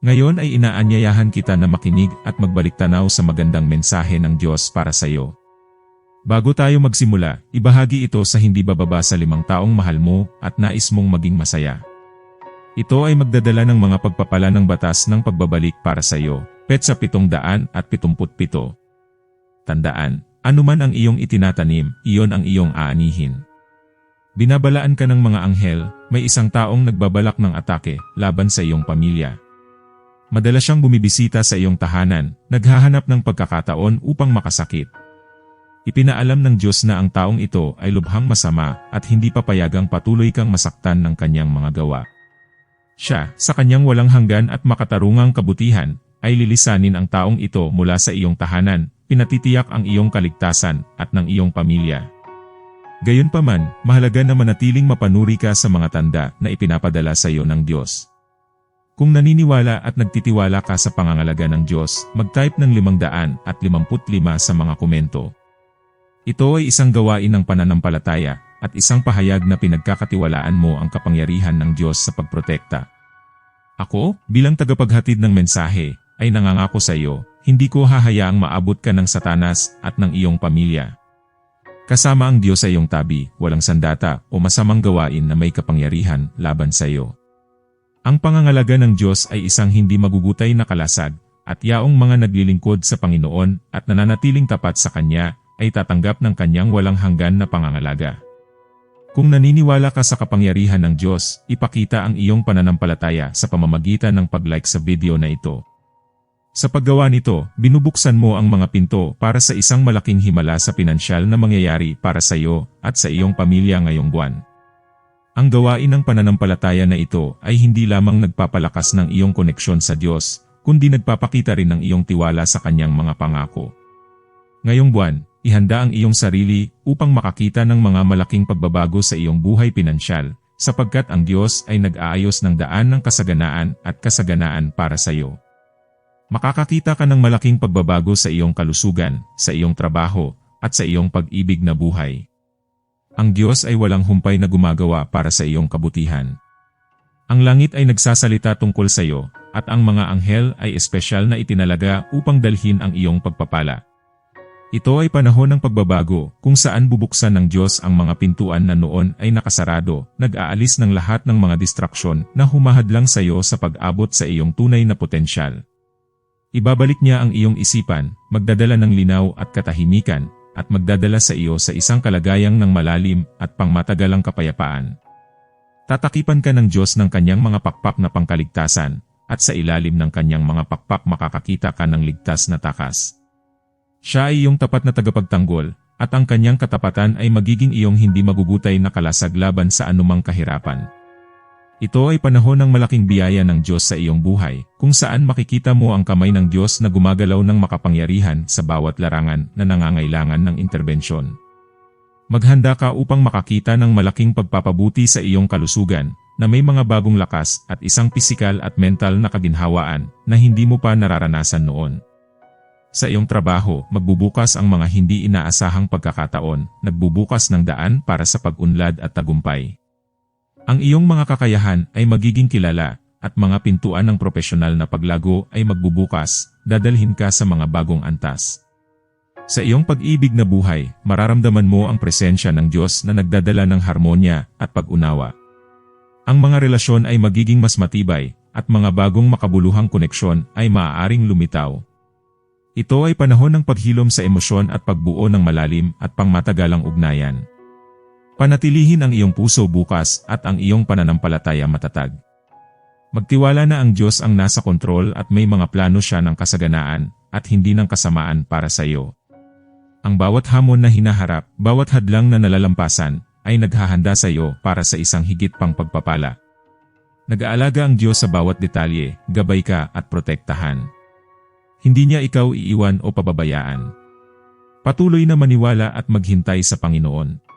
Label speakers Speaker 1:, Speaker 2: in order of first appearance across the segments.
Speaker 1: Ngayon ay inaanyayahan kita na makinig at magbalik tanaw sa magandang mensahe ng Diyos para sa iyo. Bago tayo magsimula, ibahagi ito sa hindi bababa sa limang taong mahal mo at nais mong maging masaya. Ito ay magdadala ng mga pagpapala ng batas ng pagbabalik para sa iyo, Petsa 777. Tandaan, anuman ang iyong itinatanim, iyon ang iyong aanihin. Binabalaan ka ng mga anghel, may isang taong nagbabalak ng atake laban sa iyong pamilya. Madalas siyang bumibisita sa iyong tahanan, naghahanap ng pagkakataon upang makasakit. Ipinaalam ng Diyos na ang taong ito ay lubhang masama at hindi papayagang patuloy kang masaktan ng kanyang mga gawa. Siya, sa kanyang walang hanggan at makatarungang kabutihan, ay lilisanin ang taong ito mula sa iyong tahanan, pinatitiyak ang iyong kaligtasan at ng iyong pamilya. Gayunpaman, mahalaga na manatiling mapanuri ka sa mga tanda na ipinapadala sa iyo ng Diyos. Kung naniniwala at nagtitiwala ka sa pangangalaga ng Diyos, mag-type ng 555 sa mga komento. Ito ay isang gawain ng pananampalataya at isang pahayag na pinagkakatiwalaan mo ang kapangyarihan ng Diyos sa pagprotekta. Ako, bilang tagapaghatid ng mensahe, ay nangangako sa iyo, hindi ko hahayaang maabot ka ng satanas at ng iyong pamilya. Kasama ang Diyos sa iyong tabi, walang sandata o masamang gawain na may kapangyarihan laban sa iyo. Ang pangangalaga ng Diyos ay isang hindi magugutay na kalasag, at yaong mga naglilingkod sa Panginoon at nananatiling tapat sa Kanya ay tatanggap ng Kanyang walang hanggan na pangangalaga. Kung naniniwala ka sa kapangyarihan ng Diyos, ipakita ang iyong pananampalataya sa pamamagitan ng pag-like sa video na ito. Sa paggawa nito, binubuksan mo ang mga pinto para sa isang malaking himala sa pinansyal na mangyayari para sa iyo at sa iyong pamilya ngayong buwan. Ang gawain ng pananampalataya na ito ay hindi lamang nagpapalakas ng iyong koneksyon sa Diyos, kundi nagpapakita rin ng iyong tiwala sa Kanyang mga pangako. Ngayong buwan, ihanda ang iyong sarili upang makakita ng mga malaking pagbabago sa iyong buhay pinansyal, sapagkat ang Diyos ay nag-aayos ng daan ng kasaganaan at kasaganaan para sa iyo. Makakakita ka ng malaking pagbabago sa iyong kalusugan, sa iyong trabaho, at sa iyong pag-ibig na buhay. Ang Diyos ay walang humpay na gumagawa para sa iyong kabutihan. Ang langit ay nagsasalita tungkol sa iyo, at ang mga anghel ay espesyal na itinalaga upang dalhin ang iyong pagpapala. Ito ay panahon ng pagbabago kung saan bubuksan ng Diyos ang mga pintuan na noon ay nakasarado, nag-aalis ng lahat ng mga distraksyon na humahadlang sa iyo sa pag-abot sa iyong tunay na potensyal. Ibabalik niya ang iyong isipan, magdadala ng linaw at katahimikan, at magdadala sa iyo sa isang kalagayang ng malalim at pangmatagalang kapayapaan. Tatakipan ka ng Diyos ng kanyang mga pakpak na pangkaligtasan, at sa ilalim ng kanyang mga pakpak makakakita ka ng ligtas na takas. Siya ay iyong tapat na tagapagtanggol, at ang kanyang katapatan ay magiging iyong hindi magugutay na kalasag laban sa anumang kahirapan. Ito ay panahon ng malaking biyaya ng Diyos sa iyong buhay, kung saan makikita mo ang kamay ng Diyos na gumagalaw ng makapangyarihan sa bawat larangan na nangangailangan ng interbensyon. Maghanda ka upang makakita ng malaking pagpapabuti sa iyong kalusugan, na may mga bagong lakas at isang pisikal at mental na kaginhawaan na hindi mo pa nararanasan noon. Sa iyong trabaho, magbubukas ang mga hindi inaasahang pagkakataon, nagbubukas ng daan para sa pag-unlad at tagumpay. Ang iyong mga kakayahan ay magiging kilala at mga pintuan ng profesional na paglago ay magbubukas, dadalhin ka sa mga bagong antas. Sa iyong pag-ibig na buhay, mararamdaman mo ang presensya ng Diyos na nagdadala ng harmonya at pag-unawa. Ang mga relasyon ay magiging mas matibay at mga bagong makabuluhang koneksyon ay maaaring lumitaw. Ito ay panahon ng paghilom sa emosyon at pagbuo ng malalim at pangmatagalang ugnayan. Panatilihin ang iyong puso bukas at ang iyong pananampalataya matatag. Magtiwala na ang Diyos ang nasa kontrol at may mga plano siya ng kasaganaan at hindi ng kasamaan para sa iyo. Ang bawat hamon na hinaharap, bawat hadlang na nalalampasan, ay naghahanda sa iyo para sa isang higit pang pagpapala. Nag-aalaga ang Diyos sa bawat detalye, gabay ka at protektahan. Hindi niya ikaw iiwan o pababayaan. Patuloy na maniwala at maghintay sa Panginoon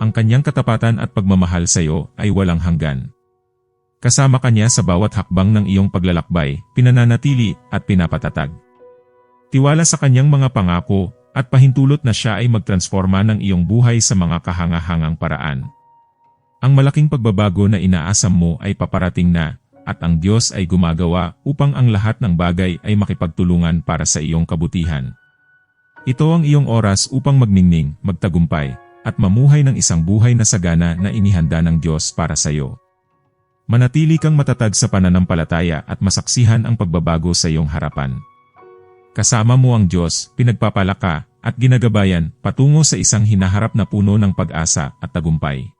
Speaker 1: ang kanyang katapatan at pagmamahal sa iyo ay walang hanggan. Kasama kanya sa bawat hakbang ng iyong paglalakbay, pinananatili at pinapatatag. Tiwala sa kanyang mga pangako at pahintulot na siya ay magtransforma ng iyong buhay sa mga kahangahangang paraan. Ang malaking pagbabago na inaasam mo ay paparating na at ang Diyos ay gumagawa upang ang lahat ng bagay ay makipagtulungan para sa iyong kabutihan. Ito ang iyong oras upang magningning, magtagumpay, at mamuhay ng isang buhay na sagana na inihanda ng Diyos para sa iyo. Manatili kang matatag sa pananampalataya at masaksihan ang pagbabago sa iyong harapan. Kasama mo ang Diyos, pinagpapalaka, at ginagabayan patungo sa isang hinaharap na puno ng pag-asa at tagumpay.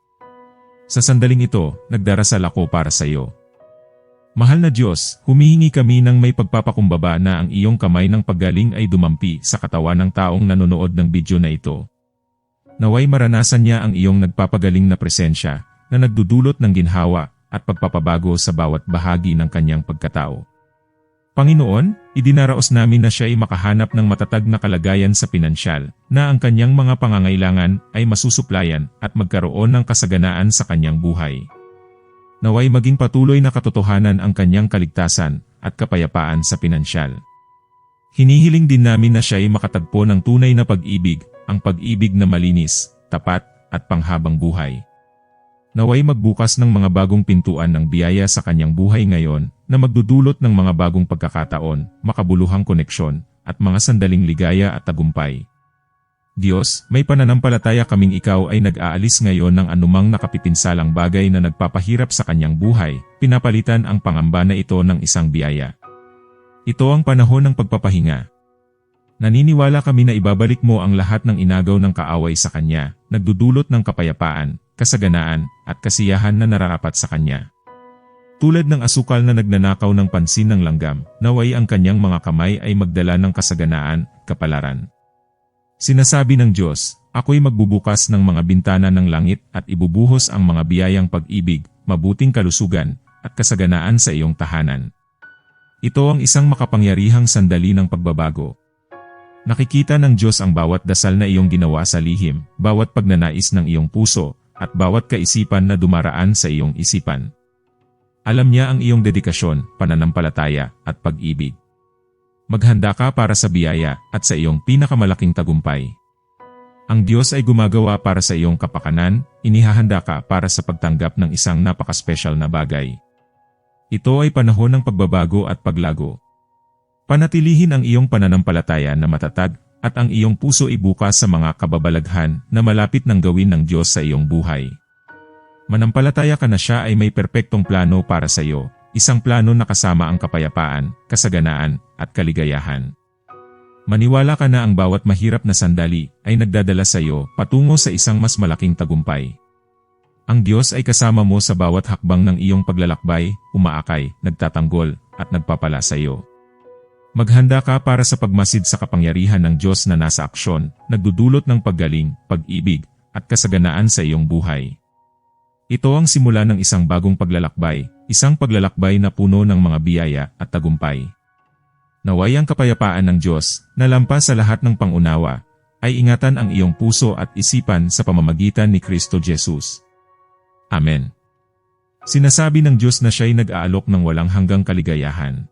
Speaker 1: Sa sandaling ito, nagdarasal ako para sa iyo. Mahal na Diyos, humihingi kami ng may pagpapakumbaba na ang iyong kamay ng paggaling ay dumampi sa katawan ng taong nanonood ng video na ito. Naway maranasan niya ang iyong nagpapagaling na presensya na nagdudulot ng ginhawa at pagpapabago sa bawat bahagi ng kanyang pagkatao. Panginoon, idinaraos namin na siya ay makahanap ng matatag na kalagayan sa pinansyal, na ang kanyang mga pangangailangan ay masusuplayan at magkaroon ng kasaganaan sa kanyang buhay. Naway maging patuloy na katotohanan ang kanyang kaligtasan at kapayapaan sa pinansyal. Hinihiling din namin na siya ay makatagpo ng tunay na pag-ibig, ang pag-ibig na malinis, tapat, at panghabang buhay. Naway magbukas ng mga bagong pintuan ng biyaya sa kanyang buhay ngayon na magdudulot ng mga bagong pagkakataon, makabuluhang koneksyon, at mga sandaling ligaya at tagumpay. Diyos, may pananampalataya kaming ikaw ay nag-aalis ngayon ng anumang nakapipinsalang bagay na nagpapahirap sa kanyang buhay, pinapalitan ang pangamba na ito ng isang biyaya. Ito ang panahon ng pagpapahinga. Naniniwala kami na ibabalik mo ang lahat ng inagaw ng kaaway sa kanya, nagdudulot ng kapayapaan, kasaganaan, at kasiyahan na nararapat sa kanya. Tulad ng asukal na nagnanakaw ng pansin ng langgam, naway ang kanyang mga kamay ay magdala ng kasaganaan, kapalaran. Sinasabi ng Diyos, ako'y magbubukas ng mga bintana ng langit at ibubuhos ang mga biyayang pag-ibig, mabuting kalusugan, at kasaganaan sa iyong tahanan. Ito ang isang makapangyarihang sandali ng pagbabago. Nakikita ng Diyos ang bawat dasal na iyong ginawa sa lihim, bawat pagnanais ng iyong puso, at bawat kaisipan na dumaraan sa iyong isipan. Alam niya ang iyong dedikasyon, pananampalataya, at pag-ibig. Maghanda ka para sa biyaya at sa iyong pinakamalaking tagumpay. Ang Diyos ay gumagawa para sa iyong kapakanan, inihahanda ka para sa pagtanggap ng isang napakaspesyal na bagay. Ito ay panahon ng pagbabago at paglago. Panatilihin ang iyong pananampalataya na matatag at ang iyong puso ibukas sa mga kababalaghan na malapit ng gawin ng Diyos sa iyong buhay. Manampalataya ka na siya ay may perpektong plano para sa iyo, isang plano na kasama ang kapayapaan, kasaganaan, at kaligayahan. Maniwala ka na ang bawat mahirap na sandali ay nagdadala sa iyo patungo sa isang mas malaking tagumpay. Ang Diyos ay kasama mo sa bawat hakbang ng iyong paglalakbay, umaakay, nagtatanggol, at nagpapala sa iyo. Maghanda ka para sa pagmasid sa kapangyarihan ng Diyos na nasa aksyon, nagdudulot ng paggaling, pag-ibig, at kasaganaan sa iyong buhay. Ito ang simula ng isang bagong paglalakbay, isang paglalakbay na puno ng mga biyaya at tagumpay. Naway ang kapayapaan ng Diyos, na lampas sa lahat ng pangunawa, ay ingatan ang iyong puso at isipan sa pamamagitan ni Kristo Jesus. Amen. Sinasabi ng Diyos na siya'y nag-aalok ng walang hanggang kaligayahan.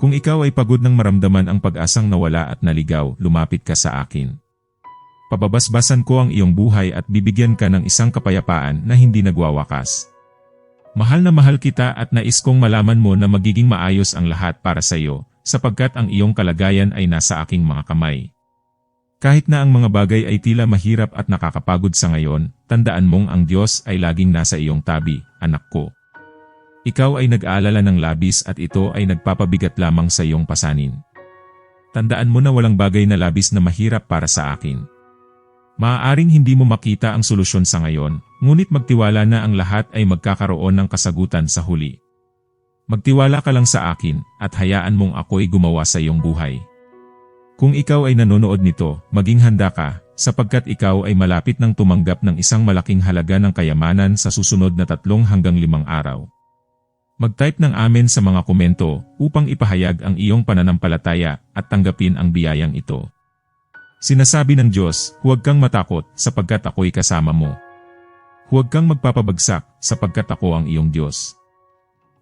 Speaker 1: Kung ikaw ay pagod ng maramdaman ang pag-asang nawala at naligaw, lumapit ka sa akin. Pababasbasan ko ang iyong buhay at bibigyan ka ng isang kapayapaan na hindi nagwawakas. Mahal na mahal kita at nais kong malaman mo na magiging maayos ang lahat para sa iyo, sapagkat ang iyong kalagayan ay nasa aking mga kamay. Kahit na ang mga bagay ay tila mahirap at nakakapagod sa ngayon, tandaan mong ang Diyos ay laging nasa iyong tabi, anak ko. Ikaw ay nag-aalala ng labis at ito ay nagpapabigat lamang sa iyong pasanin. Tandaan mo na walang bagay na labis na mahirap para sa akin. Maaaring hindi mo makita ang solusyon sa ngayon, ngunit magtiwala na ang lahat ay magkakaroon ng kasagutan sa huli. Magtiwala ka lang sa akin at hayaan mong ako'y gumawa sa iyong buhay. Kung ikaw ay nanonood nito, maging handa ka, sapagkat ikaw ay malapit ng tumanggap ng isang malaking halaga ng kayamanan sa susunod na tatlong hanggang limang araw. Mag-type ng amen sa mga komento upang ipahayag ang iyong pananampalataya at tanggapin ang biyayang ito. Sinasabi ng Diyos, huwag kang matakot sapagkat ako'y kasama mo. Huwag kang magpapabagsak sapagkat ako ang iyong Diyos.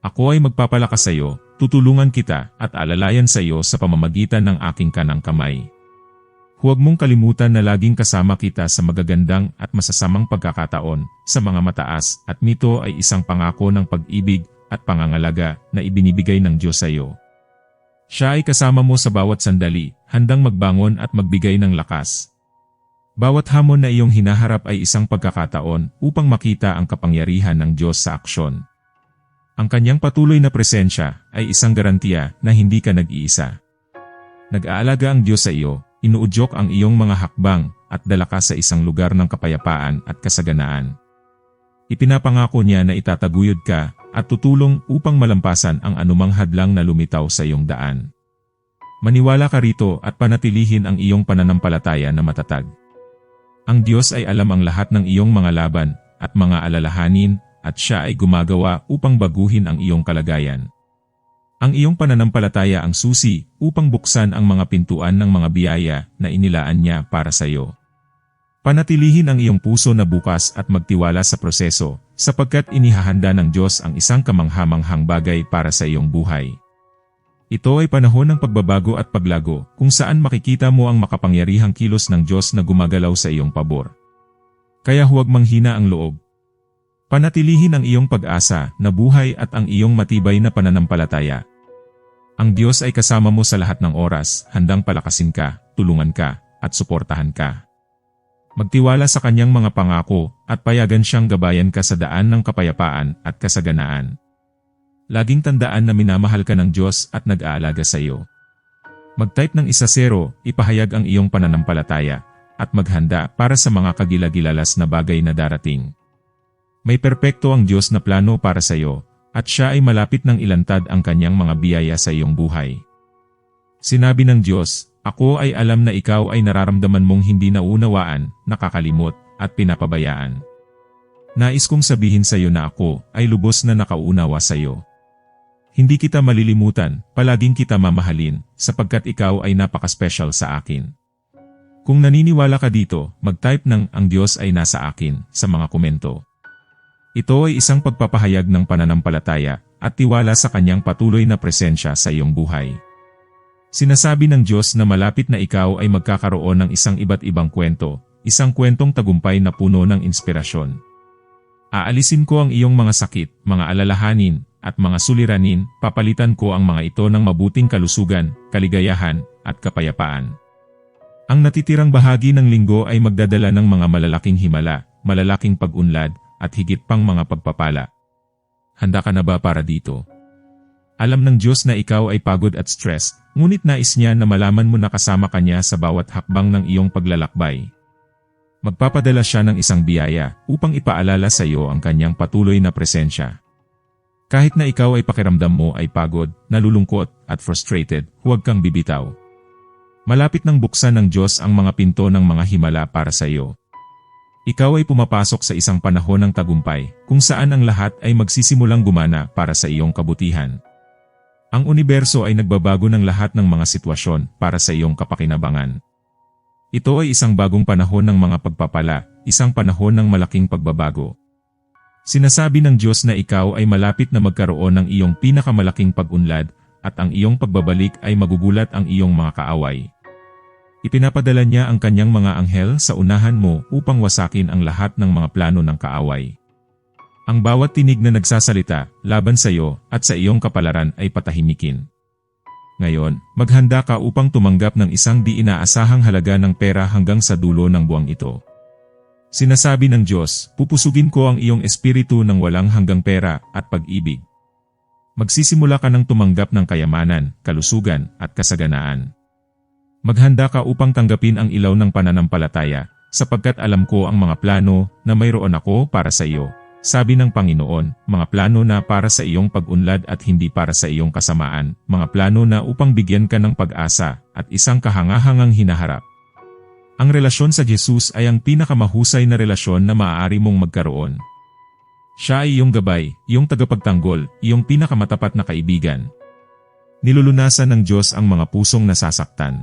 Speaker 1: Ako ay magpapalakas sa iyo, tutulungan kita at alalayan sa iyo sa pamamagitan ng aking kanang kamay. Huwag mong kalimutan na laging kasama kita sa magagandang at masasamang pagkakataon, sa mga mataas at mito ay isang pangako ng pag-ibig at pangangalaga na ibinibigay ng Diyos sa iyo. Siya ay kasama mo sa bawat sandali, handang magbangon at magbigay ng lakas. Bawat hamon na iyong hinaharap ay isang pagkakataon upang makita ang kapangyarihan ng Diyos sa aksyon. Ang kanyang patuloy na presensya ay isang garantiya na hindi ka nag-iisa. Nag-aalaga ang Diyos sa iyo, inuudyok ang iyong mga hakbang at dala ka sa isang lugar ng kapayapaan at kasaganaan. Ipinapangako niya na itataguyod ka at tutulong upang malampasan ang anumang hadlang na lumitaw sa iyong daan. Maniwala ka rito at panatilihin ang iyong pananampalataya na matatag. Ang Diyos ay alam ang lahat ng iyong mga laban at mga alalahanin at siya ay gumagawa upang baguhin ang iyong kalagayan. Ang iyong pananampalataya ang susi upang buksan ang mga pintuan ng mga biyaya na inilaan niya para sa iyo. Panatilihin ang iyong puso na bukas at magtiwala sa proseso, sapagkat inihahanda ng Diyos ang isang kamanghamanghang bagay para sa iyong buhay. Ito ay panahon ng pagbabago at paglago, kung saan makikita mo ang makapangyarihang kilos ng Diyos na gumagalaw sa iyong pabor. Kaya huwag manghina ang loob. Panatilihin ang iyong pag-asa na buhay at ang iyong matibay na pananampalataya. Ang Diyos ay kasama mo sa lahat ng oras, handang palakasin ka, tulungan ka, at suportahan ka. Magtiwala sa kanyang mga pangako at payagan siyang gabayan ka sa daan ng kapayapaan at kasaganaan. Laging tandaan na minamahal ka ng Diyos at nag-aalaga sa iyo. Mag-type ng isa zero, ipahayag ang iyong pananampalataya, at maghanda para sa mga kagilagilalas na bagay na darating. May perpekto ang Diyos na plano para sa iyo, at siya ay malapit ng ilantad ang kanyang mga biyaya sa iyong buhay. Sinabi ng Diyos, ako ay alam na ikaw ay nararamdaman mong hindi naunawaan, nakakalimot, at pinapabayaan. Nais kong sabihin sa iyo na ako ay lubos na nakaunawa sa iyo. Hindi kita malilimutan, palaging kita mamahalin, sapagkat ikaw ay napaka-special sa akin. Kung naniniwala ka dito, mag-type ng ang Diyos ay nasa akin sa mga komento. Ito ay isang pagpapahayag ng pananampalataya at tiwala sa kanyang patuloy na presensya sa iyong buhay. Sinasabi ng Diyos na malapit na ikaw ay magkakaroon ng isang iba't ibang kwento, isang kwentong tagumpay na puno ng inspirasyon. Aalisin ko ang iyong mga sakit, mga alalahanin, at mga suliranin, papalitan ko ang mga ito ng mabuting kalusugan, kaligayahan, at kapayapaan. Ang natitirang bahagi ng linggo ay magdadala ng mga malalaking himala, malalaking pag-unlad, at higit pang mga pagpapala. Handa ka na ba para dito? Alam ng Diyos na ikaw ay pagod at stressed, ngunit nais niya na malaman mo na kasama ka niya sa bawat hakbang ng iyong paglalakbay. Magpapadala siya ng isang biyaya upang ipaalala sa iyo ang kanyang patuloy na presensya. Kahit na ikaw ay pakiramdam mo ay pagod, nalulungkot, at frustrated, huwag kang bibitaw. Malapit nang buksan ng Diyos ang mga pinto ng mga himala para sa iyo. Ikaw ay pumapasok sa isang panahon ng tagumpay, kung saan ang lahat ay magsisimulang gumana para sa iyong kabutihan. Ang universo ay nagbabago ng lahat ng mga sitwasyon para sa iyong kapakinabangan. Ito ay isang bagong panahon ng mga pagpapala, isang panahon ng malaking pagbabago. Sinasabi ng Diyos na ikaw ay malapit na magkaroon ng iyong pinakamalaking pag-unlad at ang iyong pagbabalik ay magugulat ang iyong mga kaaway. Ipinapadala niya ang kanyang mga anghel sa unahan mo upang wasakin ang lahat ng mga plano ng kaaway. Ang bawat tinig na nagsasalita laban sa iyo at sa iyong kapalaran ay patahimikin. Ngayon, maghanda ka upang tumanggap ng isang di inaasahang halaga ng pera hanggang sa dulo ng buwang ito. Sinasabi ng Diyos, pupusugin ko ang iyong espiritu ng walang hanggang pera at pag-ibig. Magsisimula ka ng tumanggap ng kayamanan, kalusugan, at kasaganaan. Maghanda ka upang tanggapin ang ilaw ng pananampalataya, sapagkat alam ko ang mga plano na mayroon ako para sa iyo, sabi ng Panginoon, mga plano na para sa iyong pag-unlad at hindi para sa iyong kasamaan, mga plano na upang bigyan ka ng pag-asa at isang kahangahangang hinaharap. Ang relasyon sa Jesus ay ang pinakamahusay na relasyon na maaari mong magkaroon. Siya ay iyong gabay, iyong tagapagtanggol, iyong pinakamatapat na kaibigan. Nilulunasan ng Diyos ang mga pusong nasasaktan.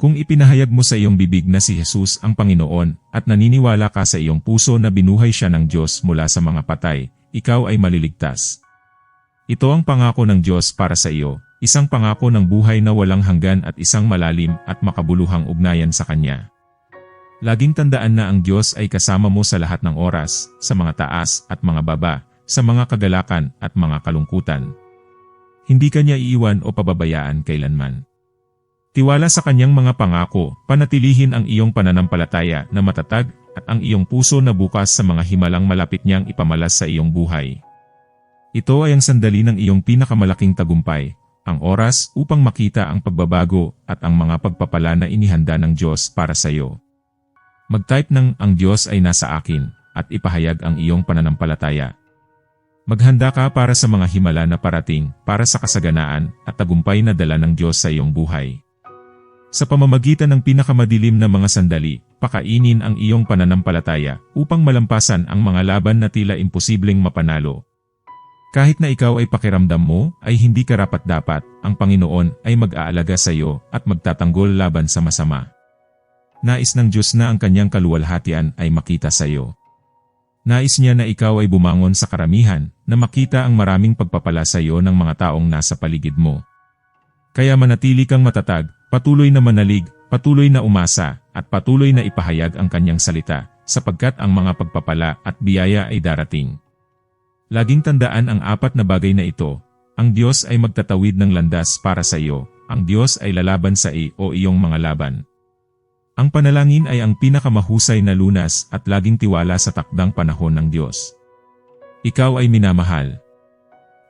Speaker 1: Kung ipinahayag mo sa iyong bibig na si Jesus ang Panginoon at naniniwala ka sa iyong puso na binuhay siya ng Diyos mula sa mga patay, ikaw ay maliligtas. Ito ang pangako ng Diyos para sa iyo, isang pangako ng buhay na walang hanggan at isang malalim at makabuluhang ugnayan sa Kanya. Laging tandaan na ang Diyos ay kasama mo sa lahat ng oras, sa mga taas at mga baba, sa mga kagalakan at mga kalungkutan. Hindi ka niya iiwan o pababayaan kailanman. Tiwala sa kanyang mga pangako, panatilihin ang iyong pananampalataya na matatag at ang iyong puso na bukas sa mga himalang malapit niyang ipamalas sa iyong buhay. Ito ay ang sandali ng iyong pinakamalaking tagumpay, ang oras upang makita ang pagbabago at ang mga pagpapala na inihanda ng Diyos para sa iyo. Mag-type ng ang Diyos ay nasa akin at ipahayag ang iyong pananampalataya. Maghanda ka para sa mga himala na parating para sa kasaganaan at tagumpay na dala ng Diyos sa iyong buhay. Sa pamamagitan ng pinakamadilim na mga sandali, pakainin ang iyong pananampalataya upang malampasan ang mga laban na tila imposibleng mapanalo. Kahit na ikaw ay pakiramdam mo ay hindi karapat-dapat, ang Panginoon ay mag-aalaga sa iyo at magtatanggol laban sa masama. Nais ng Diyos na ang kanyang kaluwalhatian ay makita sa iyo. Nais niya na ikaw ay bumangon sa karamihan, na makita ang maraming pagpapala sa iyo ng mga taong nasa paligid mo. Kaya manatili kang matatag, patuloy na manalig, patuloy na umasa, at patuloy na ipahayag ang kanyang salita, sapagkat ang mga pagpapala at biyaya ay darating. Laging tandaan ang apat na bagay na ito. Ang Diyos ay magtatawid ng landas para sa iyo. Ang Diyos ay lalaban sa iyo o iyong mga laban. Ang panalangin ay ang pinakamahusay na lunas at laging tiwala sa takdang panahon ng Diyos. Ikaw ay minamahal.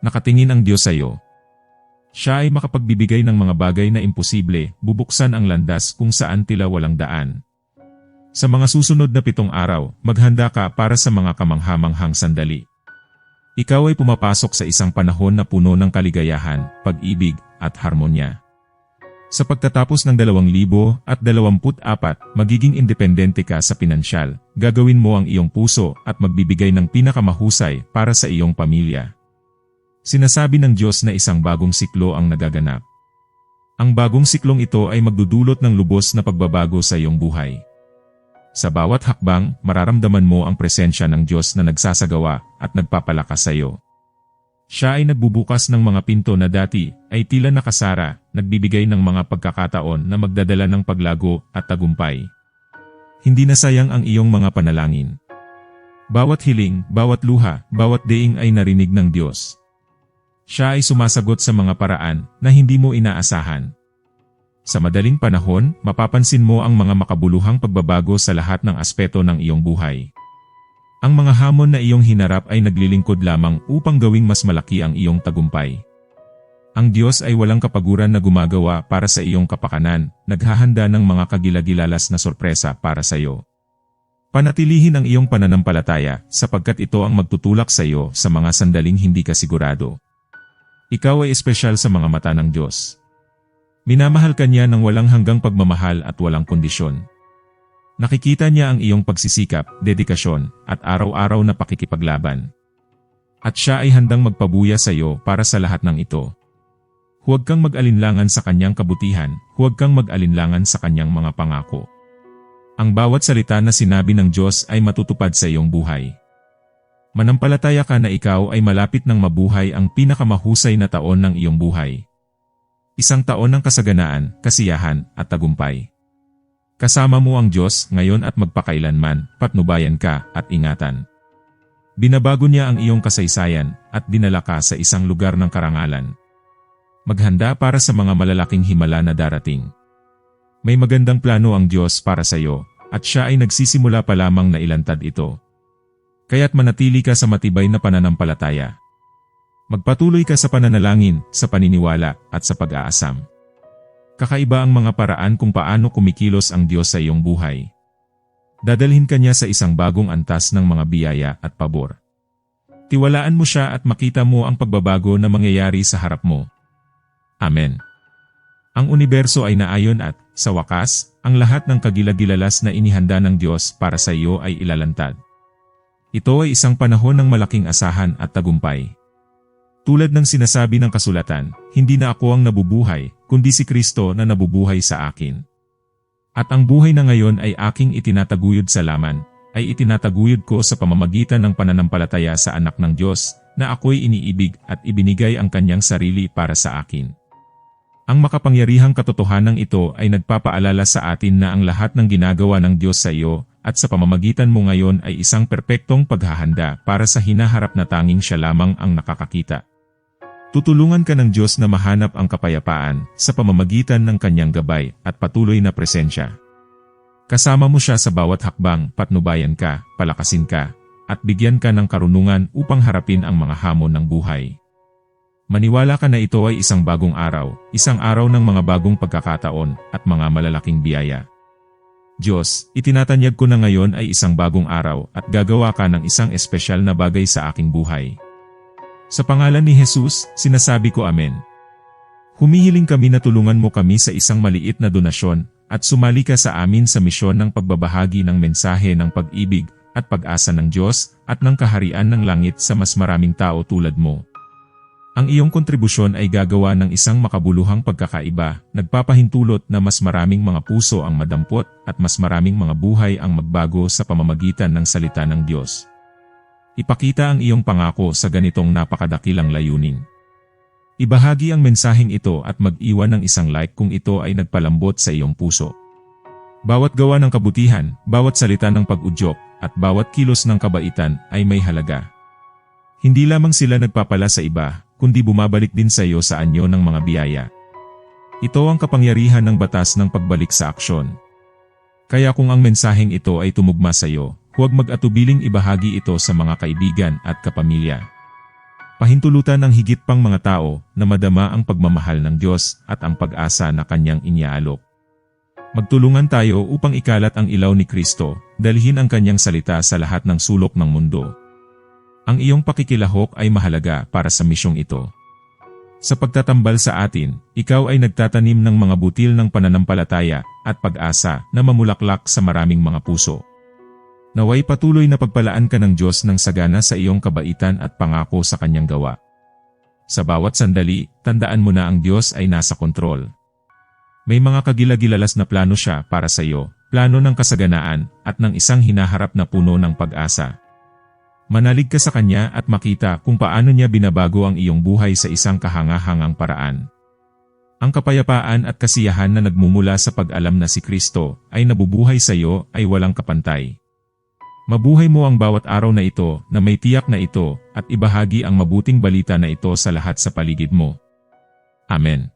Speaker 1: Nakatingin ang Diyos sa iyo. Siya ay makapagbibigay ng mga bagay na imposible, bubuksan ang landas kung saan tila walang daan. Sa mga susunod na pitong araw, maghanda ka para sa mga kamanghamanghang sandali. Ikaw ay pumapasok sa isang panahon na puno ng kaligayahan, pag-ibig, at harmonya. Sa pagtatapos ng 2024, magiging independente ka sa pinansyal, gagawin mo ang iyong puso at magbibigay ng pinakamahusay para sa iyong pamilya. Sinasabi ng Diyos na isang bagong siklo ang nagaganap. Ang bagong siklong ito ay magdudulot ng lubos na pagbabago sa iyong buhay. Sa bawat hakbang, mararamdaman mo ang presensya ng Diyos na nagsasagawa at nagpapalakas sa iyo. Siya ay nagbubukas ng mga pinto na dati ay tila nakasara, nagbibigay ng mga pagkakataon na magdadala ng paglago at tagumpay. Hindi na sayang ang iyong mga panalangin. Bawat hiling, bawat luha, bawat deing ay narinig ng Diyos. Siya ay sumasagot sa mga paraan na hindi mo inaasahan. Sa madaling panahon, mapapansin mo ang mga makabuluhang pagbabago sa lahat ng aspeto ng iyong buhay. Ang mga hamon na iyong hinarap ay naglilingkod lamang upang gawing mas malaki ang iyong tagumpay. Ang Diyos ay walang kapaguran na gumagawa para sa iyong kapakanan, naghahanda ng mga kagilagilalas na sorpresa para sa iyo. Panatilihin ang iyong pananampalataya sapagkat ito ang magtutulak sa iyo sa mga sandaling hindi ka sigurado. Ikaw ay espesyal sa mga mata ng Diyos. Minamahal ka niya ng walang hanggang pagmamahal at walang kondisyon. Nakikita niya ang iyong pagsisikap, dedikasyon, at araw-araw na pakikipaglaban. At siya ay handang magpabuya sa iyo para sa lahat ng ito. Huwag kang mag-alinlangan sa kanyang kabutihan, huwag kang mag-alinlangan sa kanyang mga pangako. Ang bawat salita na sinabi ng Diyos ay matutupad sa iyong buhay. Manampalataya ka na ikaw ay malapit ng mabuhay ang pinakamahusay na taon ng iyong buhay. Isang taon ng kasaganaan, kasiyahan, at tagumpay. Kasama mo ang Diyos ngayon at magpakailanman, patnubayan ka at ingatan. Binabago niya ang iyong kasaysayan at dinala ka sa isang lugar ng karangalan. Maghanda para sa mga malalaking himala na darating. May magandang plano ang Diyos para sa iyo at siya ay nagsisimula pa lamang na ilantad ito. Kaya't manatili ka sa matibay na pananampalataya. Magpatuloy ka sa pananalangin, sa paniniwala, at sa pag-aasam. Kakaiba ang mga paraan kung paano kumikilos ang Diyos sa iyong buhay. Dadalhin ka niya sa isang bagong antas ng mga biyaya at pabor. Tiwalaan mo siya at makita mo ang pagbabago na mangyayari sa harap mo. Amen. Ang universo ay naayon at, sa wakas, ang lahat ng kagilagilalas na inihanda ng Diyos para sa iyo ay ilalantad. Ito ay isang panahon ng malaking asahan at tagumpay. Tulad ng sinasabi ng kasulatan, hindi na ako ang nabubuhay, kundi si Kristo na nabubuhay sa akin. At ang buhay na ngayon ay aking itinataguyod sa laman, ay itinataguyod ko sa pamamagitan ng pananampalataya sa anak ng Diyos, na ako'y iniibig at ibinigay ang kanyang sarili para sa akin. Ang makapangyarihang katotohanan ito ay nagpapaalala sa atin na ang lahat ng ginagawa ng Diyos sa iyo at sa pamamagitan mo ngayon ay isang perpektong paghahanda para sa hinaharap na tanging siya lamang ang nakakakita. Tutulungan ka ng Diyos na mahanap ang kapayapaan sa pamamagitan ng kanyang gabay at patuloy na presensya. Kasama mo siya sa bawat hakbang, patnubayan ka, palakasin ka, at bigyan ka ng karunungan upang harapin ang mga hamon ng buhay. Maniwala ka na ito ay isang bagong araw, isang araw ng mga bagong pagkakataon at mga malalaking biyaya. Diyos, itinatanyag ko na ngayon ay isang bagong araw at gagawa ka ng isang espesyal na bagay sa aking buhay. Sa pangalan ni Jesus, sinasabi ko Amen. Humihiling kami na tulungan mo kami sa isang maliit na donasyon at sumali ka sa amin sa misyon ng pagbabahagi ng mensahe ng pag-ibig at pag-asa ng Diyos at ng kaharian ng langit sa mas maraming tao tulad mo. Ang iyong kontribusyon ay gagawa ng isang makabuluhang pagkakaiba, nagpapahintulot na mas maraming mga puso ang madampot at mas maraming mga buhay ang magbago sa pamamagitan ng salita ng Diyos. Ipakita ang iyong pangako sa ganitong napakadakilang layunin. Ibahagi ang mensaheng ito at mag-iwan ng isang like kung ito ay nagpalambot sa iyong puso. Bawat gawa ng kabutihan, bawat salita ng pag-udyok, at bawat kilos ng kabaitan ay may halaga. Hindi lamang sila nagpapala sa iba, kundi bumabalik din sa iyo sa anyo ng mga biyaya. Ito ang kapangyarihan ng batas ng pagbalik sa aksyon. Kaya kung ang mensaheng ito ay tumugma sa iyo, huwag mag-atubiling ibahagi ito sa mga kaibigan at kapamilya. Pahintulutan ng higit pang mga tao na madama ang pagmamahal ng Diyos at ang pag-asa na kanyang inyaalok. Magtulungan tayo upang ikalat ang ilaw ni Kristo, dalhin ang kanyang salita sa lahat ng sulok ng mundo. Ang iyong pakikilahok ay mahalaga para sa misyong ito. Sa pagtatambal sa atin, ikaw ay nagtatanim ng mga butil ng pananampalataya at pag-asa na mamulaklak sa maraming mga puso. Naway patuloy na pagpalaan ka ng Diyos ng sagana sa iyong kabaitan at pangako sa kanyang gawa. Sa bawat sandali, tandaan mo na ang Diyos ay nasa kontrol. May mga kagilagilalas na plano siya para sa iyo, plano ng kasaganaan at ng isang hinaharap na puno ng pag-asa. Manalig ka sa Kanya at makita kung paano niya binabago ang iyong buhay sa isang kahangahangang paraan. Ang kapayapaan at kasiyahan na nagmumula sa pag-alam na si Kristo ay nabubuhay sa iyo ay walang kapantay. Mabuhay mo ang bawat araw na ito na may tiyak na ito at ibahagi ang mabuting balita na ito sa lahat sa paligid mo. Amen.